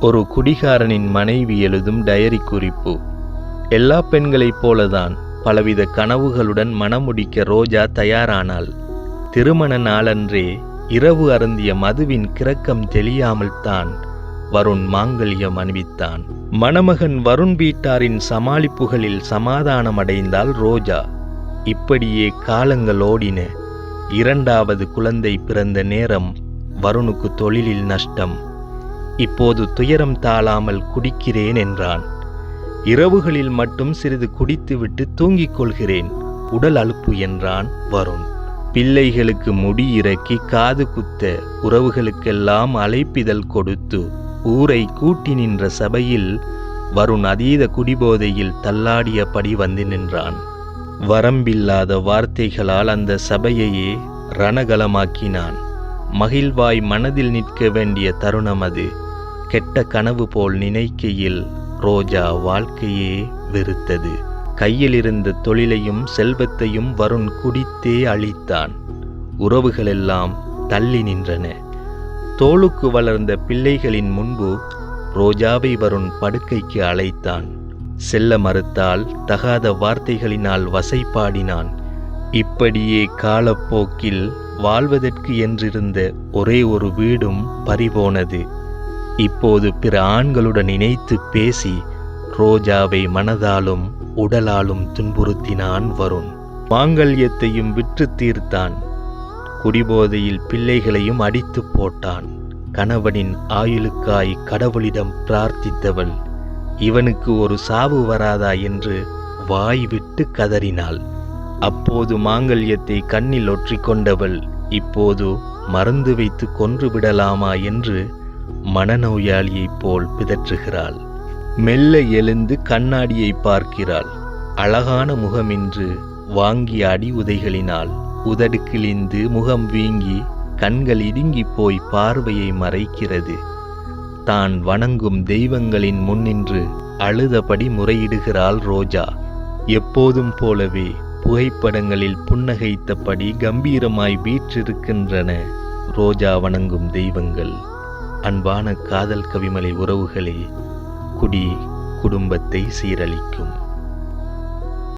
ஒரு குடிகாரனின் மனைவி எழுதும் டயரி குறிப்பு. எல்லா பெண்களைப் போலதான் பலவித கனவுகளுடன் மணமுடிக்க ரோஜா தயாரானாள். திருமண நாளன்றே இரவு அருந்திய மதுவின் கிறக்கம் தெளியாமல் தான் வருண் மாங்கல்யம் அணிவித்தான். மணமகன் வருண் வீட்டாரின் சமாளிப்புகளில் சமாதானமடைந்தாள் ரோஜா. இப்படியே காலங்கள் ஓடின. இரண்டாவது குழந்தை பிறந்த நேரம் வருணுக்கு தொழிலில் நஷ்டம். இப்போது துயரம் தாழாமல் குடிக்கிறேன் என்றான். இரவுகளில் மட்டும் சிறிது குடித்துவிட்டு தூங்கிக் கொள்கிறேன் உடல் அலுப்பு என்றான் வருண். பிள்ளைகளுக்கு முடி இறக்கி காது குத்த உறவுகளுக்கெல்லாம் அழைப்பிதழ் கொடுத்து ஊரை கூட்டி நின்ற சபையில் வருண் அதீத குடிபோதையில் தள்ளாடியபடி வந்து நின்றான். வரம்பில்லாத வார்த்தைகளால் அந்த சபையையே ரணகலமாக்கினான். மகிழ்வாய் மனதில் நிற்க வேண்டிய தருணம் அது. கெட்ட கனவு போல் நினைக்கையில் ரோஜா வாழ்க்கையே வெறுத்தது. கையிலிருந்த தொழிலையும் செல்வத்தையும் வருண் குடித்தே அழித்தான். உறவுகளெல்லாம் தள்ளி நின்றன. தோளுக்கு வளர்ந்த பிள்ளைகளின் முன்பு ரோஜாவை வருண் படுக்கைக்கு அழைத்தான். செல்ல மறுத்தால் தகாத வார்த்தைகளினால் வசைப்பாடினான் இப்படியே காலப்போக்கில் வாழ்வதற்கு என்றிருந்த ஒரே ஒரு வீடும் பறிபோனது. இப்போது பிற ஆண்களுடன் இணைத்து பேசி ரோஜாவை மனதாலும் உடலாலும் துன்புறுத்தினான் வருண். மாங்கல்யத்தையும் விற்று தீர்த்தான். குடிபோதையில் பிள்ளைகளையும் அடித்து போட்டான். கணவனின் ஆயுளுக்காய் கடவுளிடம் பிரார்த்தித்தவள். இவனுக்கு ஒரு சாவு வராதா என்று வாய் விட்டு கதறினாள். அப்போது மாங்கல்யத்தை கண்ணில் ஒற்றிக்கொண்டவள் இப்போது மருந்து வைத்து கொன்று விடலாமா? என்று மனநோயாளியைப் போல் பிதற்றுகிறாள். மெல்ல எழுந்து கண்ணாடியை பார்க்கிறாள். அழகான முகமின்று வாங்கிய அடி உதைகளினால் உதடு கிழிந்து முகம் வீங்கி கண்கள் இடுங்கி போய் பார்வையை மறைக்கிறது. தான் வணங்கும் தெய்வங்களின் முன்னின்று அழுதபடி முறையிடுகிறாள் ரோஜா. எப்போதும் போலவே புகைப்படங்களில் புன்னகைத்தபடி கம்பீரமாய் வீற்றிருக்கின்றன ரோஜா வணங்கும் தெய்வங்கள். அன்பான காதல் கவிமலை உறவுகளே குடி குடும்பத்தை சீரழிக்கும்.